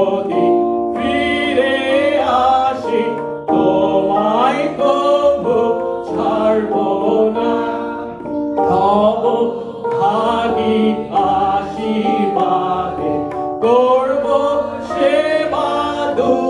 যদি ফিরে আসি তোমায় তবু ছাড়ব না। তব ভাগি আসি বারে করব সেবা দূর।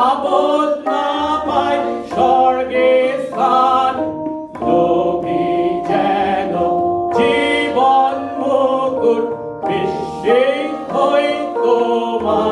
সেই হয়তো মা